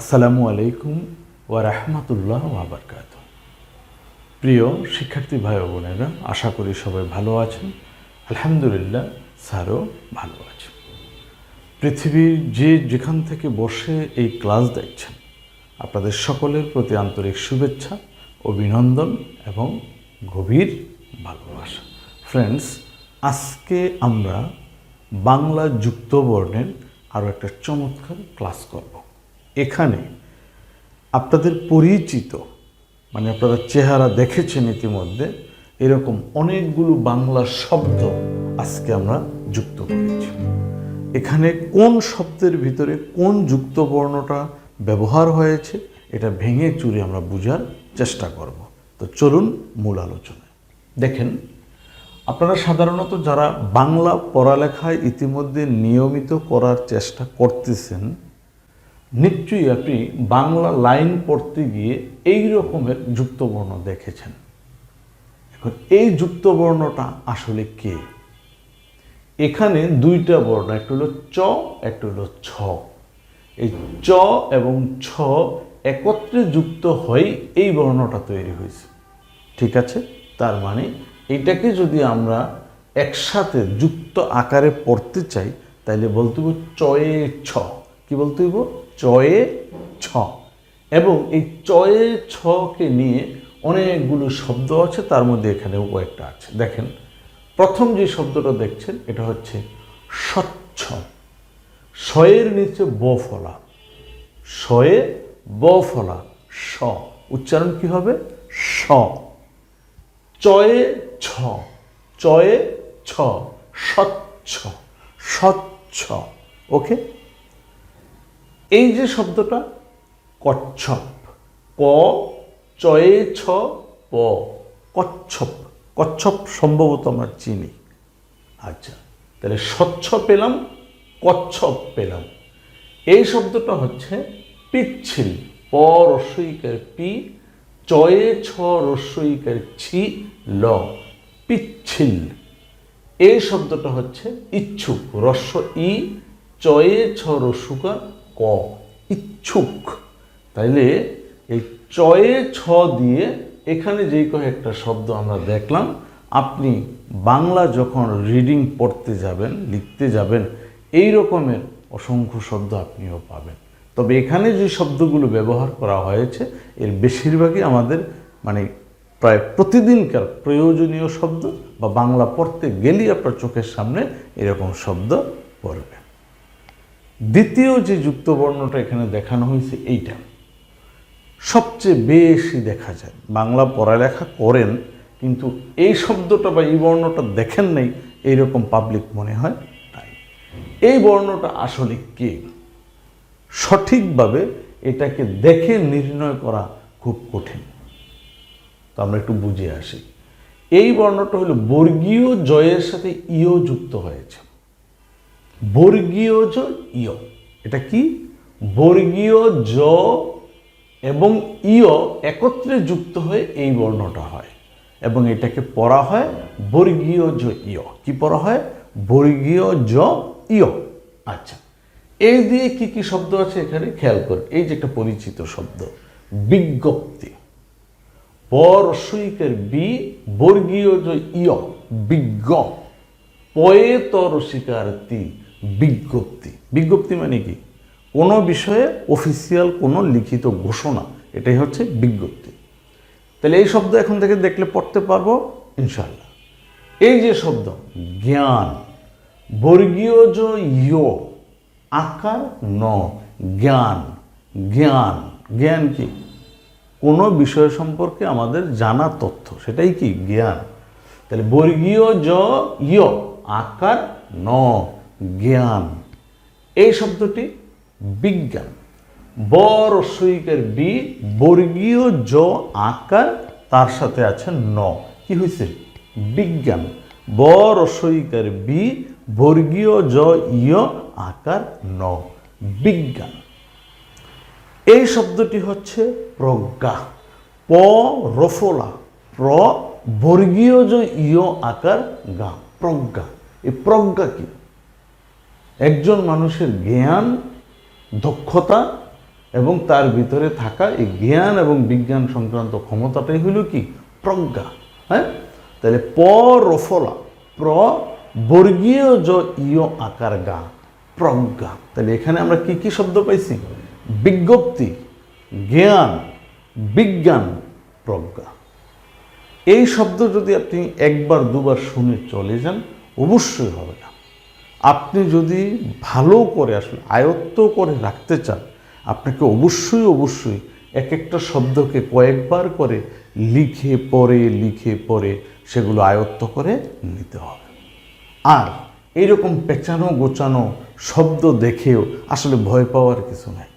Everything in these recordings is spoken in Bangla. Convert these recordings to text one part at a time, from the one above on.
আসসালামু আলাইকুম ওয়া রাহমাতুল্লাহ ওয়াবারকাত প্রিয় শিক্ষার্থী ভাই বোনেরা, আশা করি সবাই ভালো আছেন। আলহামদুলিল্লাহ, স্যারও ভালো আছে পৃথিবীর যে যেখান থেকে বসে এই ক্লাস দেখছেন, আপনাদের সকলের প্রতি আন্তরিক শুভেচ্ছা, অভিনন্দন এবং গভীর ভালোবাসা। ফ্রেন্ডস, আজকে আমরা বাংলা যুক্ত বর্ণের আরও একটা চমৎকার ক্লাস করব। এখানে আপনাদের পরিচিত মানে আপনারা চেহারা দেখেছেন ইতিমধ্যে, এরকম অনেকগুলো বাংলা শব্দ আজকে আমরা যুক্ত করেছি। এখানে কোন শব্দের ভিতরে কোন যুক্ত বর্ণটা ব্যবহার হয়েছে, এটা ভেঙে চুরে আমরা বোঝার চেষ্টা করব। তো চলুন মূল আলোচনায়। দেখেন, আপনারা সাধারণত যারা বাংলা পড়ালেখায় ইতিমধ্যে নিয়মিত করার চেষ্টা করতেছেন নিশ্চয়ই আপনি বাংলা লাইন পড়তে গিয়ে এই রকমের যুক্তবর্ণ দেখেছেন। এখন এই যুক্তবর্ণটা আসলে কে? এখানে দুইটা বর্ণ, একটা হলো চ, একটা হলো ছ। এই চ এবং ছ একত্রে যুক্ত হয়ে এই বর্ণটা তৈরি হয়েছে। ঠিক আছে? তার মানে এটাকে যদি আমরা একসাথে যুক্ত আকারে পড়তে চাই, তাইলে বলতে হইব চয়ে ছ কি বলতে হইব? চয়ে ছ। এবং এই চয়ে ছকে নিয়ে অনেকগুলো শব্দ আছে, তার মধ্যে এখানেও কয়েকটা আছে। দেখেন, প্রথম যে শব্দটা দেখছেন, এটা হচ্ছে স্বচ্ছ। শয়ের নিচে ব ফলা শয়ে ব ফলা স। উচ্চারণ কি হবে? স। চয়ে ছ। চয়ে ছ। স্বচ্ছ। স্বচ্ছ। ওকে? এই যে শব্দটা, কচ্ছপ, ক, চয়ে ছ, প, কচ্ছপ কচ্ছপ সম্ভবত আমরা চিনি। আচ্ছা তাহলে স্বচ্ছ পেলাম, কচ্ছপ পেলাম। এই শব্দটা হচ্ছে পিচ্ছিল, প রস্বইকার পি, চয়ে ছ রস্বইকার ছি, ল, পিচ্ছিল। এই শব্দটা হচ্ছে ইচ্ছুক রস্ব ই, চয়ে ছ রস্যুকার ক ইচ্ছুক। তাইলে এই চয়ে ছ দিয়ে এখানে যেই কয়েকটা শব্দ আমরা দেখলাম, আপনি বাংলা যখন রিডিং পড়তে যাবেন, লিখতে যাবেন, এই রকমের অসংখ্য শব্দ আপনিও পাবেন। তবে এখানে যে শব্দগুলো ব্যবহার করা হয়েছে, এর বেশিরভাগই আমাদের মানে প্রায় প্রতিদিনকার প্রয়োজনীয় শব্দ বা বাংলা পড়তে গেলেই আপনার চোখের সামনে এরকম শব্দ পড়বে। দ্বিতীয় যে যুক্তবর্ণটা এখানে দেখানো হয়েছে, এইটা। সবচেয়ে বেশি দেখা যায়। বাংলা পড়ালেখা করেন, কিন্তু এই শব্দটা বা এই বর্ণটা দেখেন নাই, এইরকম পাবলিক মনে হয় তাই এই বর্ণটা আসলে কে? সঠিকভাবে এটাকে দেখে নির্ণয় করা খুব কঠিন। তো আমরা একটু বুঝে আসি। এই বর্ণটা হলো বর্গীয় জয়ের সাথে ইও যুক্ত হয়েছে। বর্গীয় জ ইয়। এটা কি? বর্গীয় জ এবং ইয় একত্রে যুক্ত হয়ে এই বর্ণটা হয়। এবং এটাকে পড়া হয় বর্গীয় জ ইয়। কি পড়া হয়? বর্গীয় জ ইয়। আচ্ছা এই দিয়ে কি কি শব্দ আছে এখানে? খেয়াল করুন এই যে একটা পরিচিত শব্দ, বিজ্ঞপ্তি। পরসইকের বি বর্গীয় জ ইয়, বিজ্ঞ। পয়ে তরসিকার তি বিজ্ঞপ্তি। বিজ্ঞপ্তি মানে কি? কোনো বিষয়ে অফিসিয়াল কোনো লিখিত ঘোষণা, এটাই হচ্ছে বিজ্ঞপ্তি। তাহলে এই শব্দ এখন থেকে দেখলে পড়তে পারব ইনশাল্লাহ এই যে শব্দ, জ্ঞান, বর্গীয় জ ইয় আকার ন, জ্ঞান জ্ঞান জ্ঞান কি? কোনো বিষয় সম্পর্কে আমাদের জানা তথ্য, সেটাই কি? জ্ঞান। তাহলে বর্গীয় জ ইয় আকার ন। জ্ঞান। এই শব্দটি বিজ্ঞান। বর সৈকের বি, বর্গীয় জ আকার, তার সাথে আছে ন। কি হয়েছে বিজ্ঞান। বর সৈকের বি, বর্গীয় জ ইয় আকার ন। বিজ্ঞান। এই শব্দটি হচ্ছে প্রজ্ঞা। প রফলা। প্র বর্গীয় যে ইয় আকার গা। প্রজ্ঞা। এই প্রজ্ঞা কি? একজন মানুষের জ্ঞান, দক্ষতা এবং তার ভিতরে থাকা এই জ্ঞান এবং বিজ্ঞান সংক্রান্ত ক্ষমতাটাই হইল কি? প্রজ্ঞা হ্যাঁ? তাহলে প রফলা প্র বর্গীয় জ ইয় আকার গা, প্রজ্ঞা। তাহলে এখানে আমরা কি কি শব্দ পাইছি? বিজ্ঞপ্তি, জ্ঞান, বিজ্ঞান, প্রজ্ঞা। এই শব্দ যদি আপনি একবার, দুবার শুনে চলে যান, অবশ্যই হবে না। আপনি যদি ভালো করে আসলে, আয়ত্ত করে রাখতে চান, আপনাকে অবশ্যই অবশ্যই এক একটা শব্দকে কয়েকবার করে লিখে পড়ে লিখে পড়ে সেগুলো আয়ত্ত করে নিতে হবে। আর এইরকম পেঁচানো গোচানো শব্দ দেখেও আসলে ভয় পাওয়ার কিছু নাই।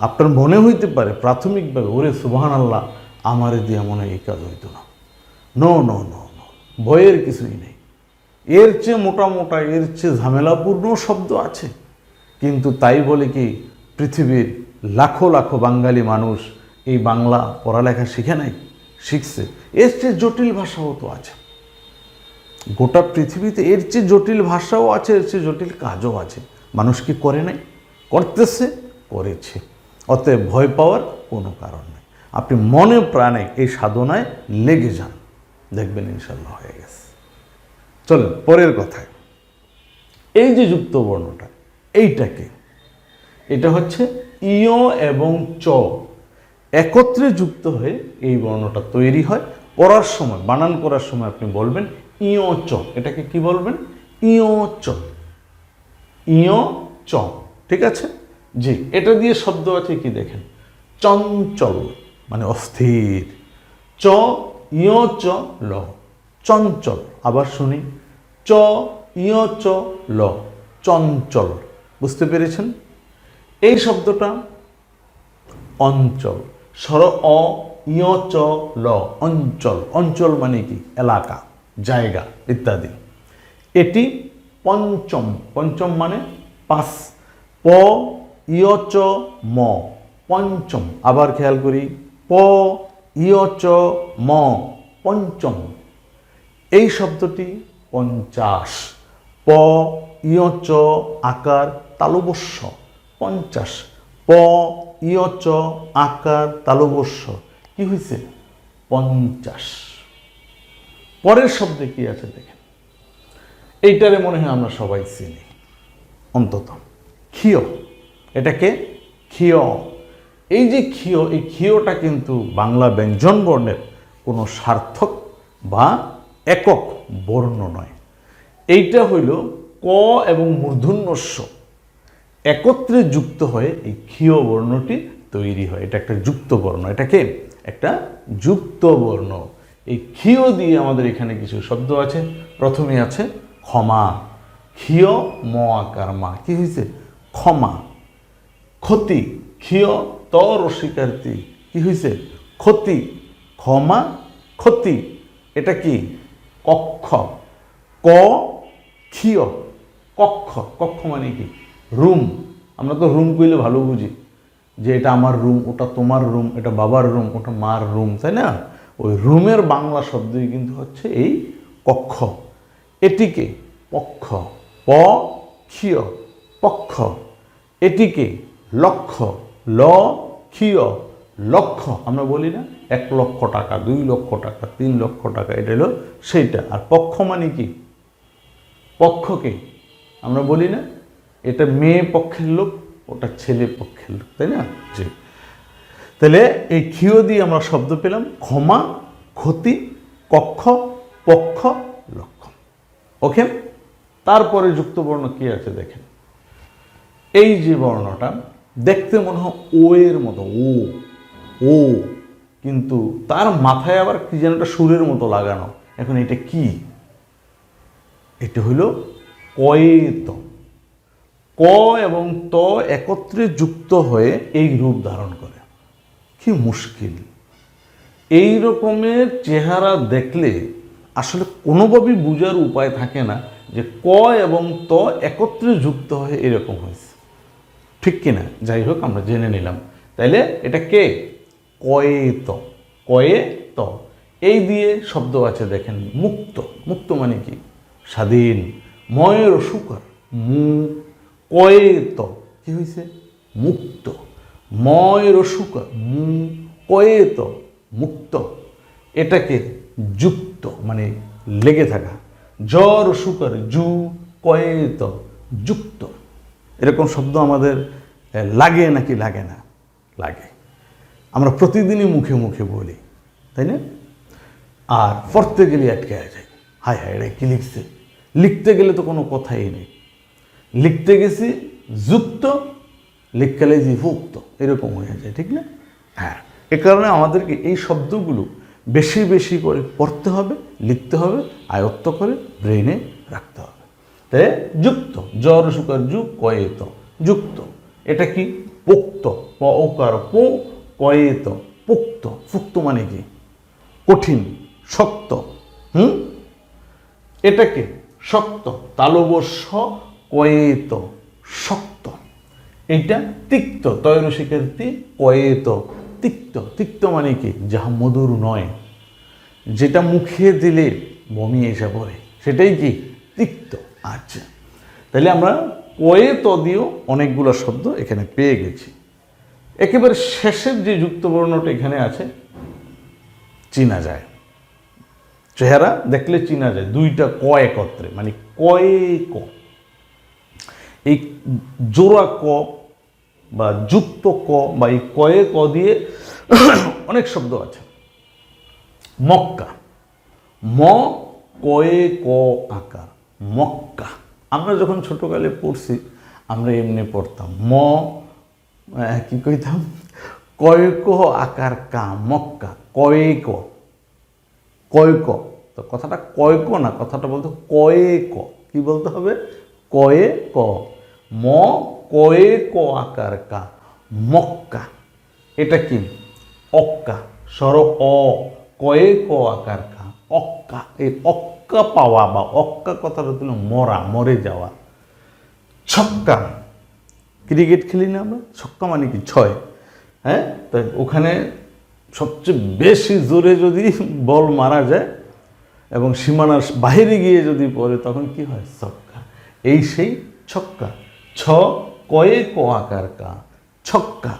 আপনার মনে হইতে পারে, প্রাথমিকভাবে, ওরে সুবাহান আল্লাহ আমারে দিয়ে মনে এই কাজ হইতো নো। নো নো নো ভয়ের কিছুই নেই। এর চেয়ে মোটা মোটা, এর চেয়ে ঝামেলাপূর্ণ শব্দ আছে। কিন্তু তাই বলে কি পৃথিবীর লাখো লাখো বাঙালি মানুষ এই বাংলা পড়ালেখা শিখে নাই, শিখছে? এর চেয়ে জটিল ভাষাও তো আছে। গোটা পৃথিবীতে এর চেয়ে জটিল ভাষাও আছে, এর চেয়ে জটিল কাজও আছে। মানুষ কি করে নাই? করতেছে, করেছে। অতএব ভয় পাওয়ার কোনো কারণ নেই। আপনি মনে প্রাণে এই সাধনায় লেগে যান। দেখবেন ইনশাল্লাহ হয়ে গেছে। চলেন, পরের কথায়। এই যে যুক্ত বর্ণটা এইটাকে, এটা হচ্ছে ইয় এবং চ। একত্রে যুক্ত হয়ে এই বর্ণটা তৈরি হয়, পড়ার সময়, বানান করার সময় আপনি বলবেন ইয় চ। এটাকে কি বলবেন? ইয় চ। ইয় চ। ঠিক আছে? জি, এটা দিয়ে শব্দ আছে কি দেখেন? চঞ্চল মানে অস্থির। চ, ইয় চ, ল। চঞ্চল। আবার শুনি, চ ইয় চ, ল, চঞ্চল। বুঝতে পেরেছেন? এই শব্দটা অঞ্চল। স্বর অ ইয় চ, ল, অঞ্চল। অঞ্চল মানে কি? এলাকা, জায়গা ইত্যাদি। এটি পঞ্চম। পঞ্চম মানে পাঁচ। প ইয় চ, ম, পঞ্চম। আবার খেয়াল করি, প ইয় চ, ম, পঞ্চম। এই শব্দটি পঞ্চাশ। প ইয় চ আকার, তালবস্য। পঞ্চাশ। প ইয় চ আকার, তালবস্য। কি হয়েছে পঞ্চাশ। পরের শব্দে কি আছে দেখেন। এইটারে মনে হয় আমরা সবাই চিনি। অন্তত। ক্ষীয়। এটাকে ক্ষীয়। এই যে ক্ষীয়, এই ক্ষীয়টা কিন্তু বাংলা ব্যঞ্জন বর্ণের কোনো সার্থক বা একক বর্ণ নয়। এইটা হইল ক এবং মূর্ধন্যস্য একত্রে যুক্ত হয়ে এই ক্ষীয় বর্ণটি তৈরি হয়। এটা একটা যুক্ত বর্ণ। এটাকে একটা যুক্ত বর্ণ। এই ক্ষীয় দিয়ে আমাদের এখানে কিছু শব্দ আছে। প্রথমে আছে ক্ষমা। ক্ষীয় ম আকার মা। কি হয়েছে ক্ষমা। ক্ষতি। ক্ষীয় ত রসিকার্তি। কি হয়েছে ক্ষতি। ক্ষমা। ক্ষতি। এটা কি? কক্ষ। ক, ক্ষীয়। কক্ষ। কক্ষ মানে কি? রুম। আমরা তো রুম কইলে ভালো বুঝি। যে এটা আমার রুম, ওটা তোমার রুম, এটা বাবার রুম, ওটা মার রুম, তাই না? ওই রুমের বাংলা শব্দই কিন্তু হচ্ছে এই কক্ষ। এটিকে পক্ষ। প, ক্ষীয়। পক্ষ। এটিকে লক্ষ্য ল, ক্ষীয়। লক্ষ। আমরা বলি না? এক লক্ষ টাকা, দুই লক্ষ টাকা, তিন লক্ষ টাকা, এটা হলো সেইটা। আর পক্ষ মানে কি? পক্ষকে আমরা বলি না, এটা মেয়ে পক্ষের লোক, ওটা ছেলে পক্ষের লোক, তাই না? জি। তাহলে এই ক্ষীয় দিয়ে আমরা শব্দ পেলাম, ক্ষমা, ক্ষতি, কক্ষ, পক্ষ লক্ষ্য ওকে? তারপরে যুক্ত বর্ণ কি আছে দেখেন? এই যে বর্ণটা, দেখতে মনে হয় ও এর মতো, ও ও। কিন্তু তার মাথায় আবার কি যেন একটা সুরের মতো লাগানো। এখন এটা কি? এটা হইল কয়েত। ক এবং ত একত্রে যুক্ত হয়ে এই রূপ ধারণ করে। কি মুশকিল। এই রকমের চেহারা দেখলে আসলে কোনোভাবেই বোঝার উপায় থাকে না যে ক এবং ত একত্রে যুক্ত হয়ে এরকম হয়েছে। ঠিক কিনা? যাই হোক, আমরা জেনে নিলাম। তাইলে এটা কে? কয়ে ত কয়ে ত এই দিয়ে শব্দ আছে, দেখেন, মুক্ত। মুক্ত মানে কি? স্বাধীন। ময়ের সুকর মু। কয়ে ত কি হয়েছে মুক্ত। ময় রসুকার মু। কয়েত, মুক্ত। এটাকে যুক্ত মানে লেগে থাকা। জ্বর রসুকার জু, কয়েত, যুক্ত। এরকম শব্দ আমাদের লাগে নাকি লাগে না? লাগে। আমরা প্রতিদিনই মুখে মুখে বলি, তাই না? আর পড়তে গেলে আটকে যায় হায় হায় এটা কি লিখছে? লিখতে গেলে তো কোনো কথাই নেই। লিখতে গেছি যুক্ত লিখকালে যে ভুক্ত, এরকম হয়ে যায়, ঠিক না? হ্যাঁ এ কারণে আমাদেরকে এই শব্দগুলো বেশি বেশি করে পড়তে হবে, লিখতে হবে, আয়ত্ত করে ব্রেনে রাখতে হবে। তাই যুক্ত, জ্বর, সুকার যুগ, কয়েত, যুক্ত। এটা কি? পোক্ত প ওকার পো কয়েত পোক্ত, ফুক্ত মানে কি? কঠিন, শক্ত, হুম? এটাকে শক্ত তালবস্য কয়েত, শক্ত। এইটা তিক্ত তৈরসিকের কয়েত, তিক্ত। তিক্ত মানে কি? যাহা মধুর নয়। যেটা মুখে দিলে বমি এসে পড়ে, সেটাই কি? তিক্ত। আচ্ছা। তাহলে আমরা কয়েত দিয়েও অনেকগুলো শব্দ এখানে পেয়ে গেছি। একেবারে শেষের যে যুক্তবর্ণটা এখানে আছে, চিনা যায়। চেহারা দেখলে চিনা যায়, দুইটা ক একত্রে মানে কয়ে ক। এই জোড়া ক বা যুক্ত ক বা এই কয়ে ক দিয়ে অনেক শব্দ আছে। মক্কা। ম, কয়ে ক আকার। মক্কা। আমরা যখন ছোটকালে পড়ছি, আমরা এমনি পড়তাম। ম কি কইতাম কয়েক আকার কা মক্কা? কয়েক কয়েক তো কথাটা কয়েক না, কথাটা বলতে কয়েক কি। বলতে হবে? কয়ে ক। ম কয়ে ক আকার কা মক্কা। এটা কি? অক্কা। সর অ। কয়ে ক আকার কা অক্কা। এই অক্কা পাওয়া বা অক্কা কথাটা হলো মরা, মরে যাওয়া। ছক্কা। ক্রিকেট খেলি না আমরা? ছক্কা মানে কি? ছয়। হ্যাঁ? তো ওখানে সবচেয়ে বেশি জোরে যদি বল মারা যায় এবং সীমানার বাইরে গিয়ে যদি পড়ে, তখন কি হয়? ছক্কা। এই সেই ছক্কা। ছ কয়ে ক আকার কা। ছক্কা।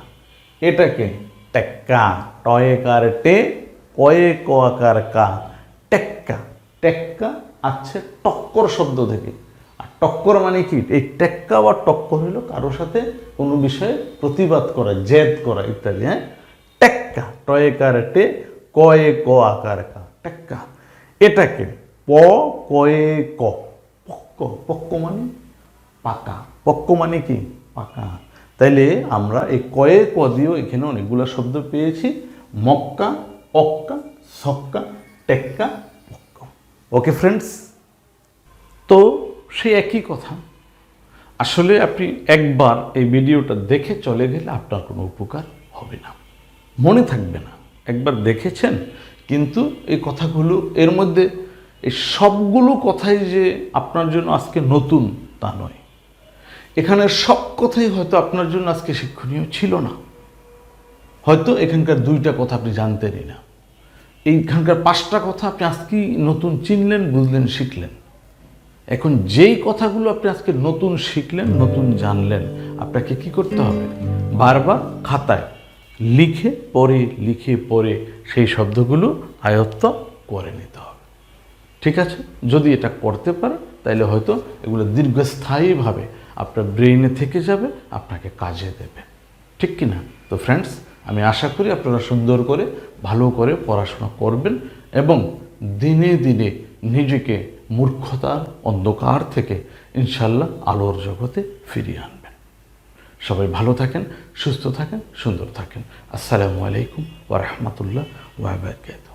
এটাকে টেক্কা। টয়েকার টে কয়ে ক আকার কা। টেক্কা। টেক্কা আছে টক্কর শব্দ থেকে। টক্কর মানে কি? এই টেক্কা বা টক্কর হলো কারোর সাথে কোনো বিষয়ে প্রতিবাদ করা, জেদ করা ইত্যাদি হ্যাঁ? টেক্কা, টয়ে টয়েকার টে কয়ে ক আকার কা, টেক্কা। এটাকে প, কয়ে ক। পক্ক পক্ক মানে পাকা। পক্ক মানে কি? পাকা। তাইলে আমরা এই কয়ে, ক দিয়েও এখানে অনেকগুলো শব্দ পেয়েছি। মক্কা, অক্কা, সক্কা, টেক্কা, পক্ক। ওকে ফ্রেন্ডস তো সেই একই কথা। আসলে আপনি একবার এই ভিডিওটা দেখে চলে গেলে আপনার কোনো উপকার হবে না। মনে থাকবে না। একবার দেখেছেন, কিন্তু এই কথাগুলো, এর মধ্যে এই সবগুলো কথাই যে আপনার জন্য আজকে নতুন তা নয়। এখানে সব কথাই হয়তো আপনার জন্য আজকে শিক্ষণীয় ছিল না। হয়তো এখানকার দুইটা কথা আপনি জানতেনই না। এইখানকার পাঁচটা কথা আপনি আজকেই নতুন চিনলেন, বুঝলেন, শিখলেন। এখন যেই কথাগুলো আপনি আজকে নতুন শিখলেন, নতুন জানলেন, আপনাকে কি করতে হবে? বারবার খাতায় লিখে পড়ে লিখে পড়ে সেই শব্দগুলো আয়ত্ত করে নিতে হবে। ঠিক আছে? যদি এটা করতে পারে তাহলে হয়তো এগুলো দীর্ঘস্থায়ীভাবে আপনার ব্রেইনে থেকে যাবে, আপনাকে কাজে দেবে। ঠিক কি না তো ফ্রেন্ডস, আমি আশা করি আপনারা সুন্দর করে, ভালো করে পড়াশোনা করবেন এবং দিনে দিনে নিজেকে মূর্খতার অন্ধকার থেকে ইনশাল্লাহ আলোর জগতে ফিরিয়ে আনবেন। সবাই ভালো থাকেন, সুস্থ থাকেন, সুন্দর থাকেন। আসসালামু আলাইকুম ওরহমতুল্লাহ ওয়াবারকাত